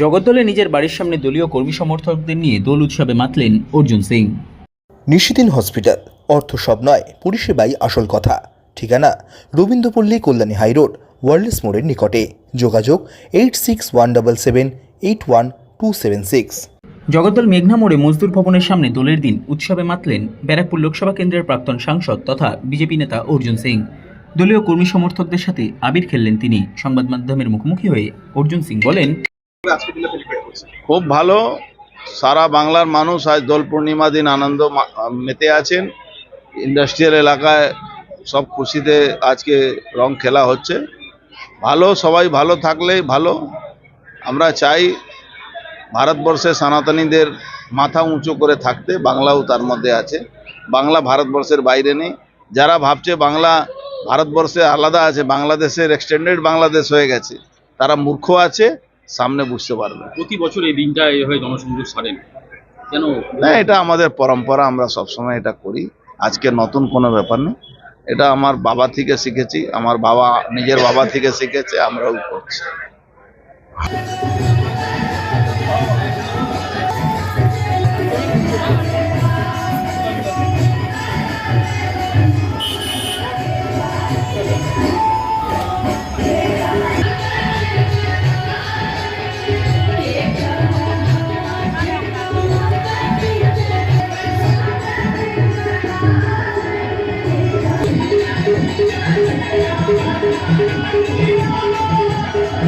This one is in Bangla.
জগদ্দলে নিজের বাড়ির সামনে দলীয় কর্মী সমর্থকদের নিয়ে দোল উৎসবে মাতলেন অর্জুন সিং। নিশিদিন হসপিটাল অর্থ সব নয় পরিষেবাই আসল কথা। ঠিকানা রবীন্দ্রপল্লী কল্যাণী হাইরোড ওয়ার্ল্ডস মোড়ের নিকটে। যোগাযোগ eight six one double seven eight one two seven six. Jagaddal মেঘনা মোড়ে মজদুর ভবনের সামনে দোলের দিন উৎসবে মাতলেন ব্যারাকপুর লোকসভা কেন্দ্রের প্রাক্তন সাংসদ তথা বিজেপি নেতা অর্জুন সিং। দলীয় কর্মী সমর্থকদের সাথে আবির খেললেন তিনি। সংবাদ মাধ্যমের মুখোমুখি হয়ে অর্জুন সিং বলেন খুব ভালো। সারা বাংলার মানুষ আজ দোল পূর্ণিমা দিন আনন্দ মেতে আছেন। ইন্ডাস্ট্রিয়াল এলাকায় সব খুশিতে আজকে রং খেলা হচ্ছে। ভালো, সবাই ভালো থাকলেই ভালো। আমরা চাই ভারতবর্ষে সনাতনীদের মাথা উঁচু করে থাকতে বাংলাও তার মধ্যে আছে। বাংলা ভারতবর্ষের বাইরে নেই। যারা ভাবছে বাংলা ভারতবর্ষে আলাদা আছে, বাংলাদেশের এক্সটেন্ডেড বাংলাদেশ হয়ে গেছে, তারা মূর্খ আছে। সামনে বুঝতে পারবে। প্রতি বছর এই দিনটা এভাবে জনসংযোগ সারেন কেন? না এটা আমাদের পরম্পরা আমরা সবসময় এটা করি। আজকে নতুন কোনো ব্যাপার নেই এটা আমার বাবা থেকে শিখেছি আমার বাবা নিজের বাবা থেকে শিখেছে আমরাও করছি। すごい!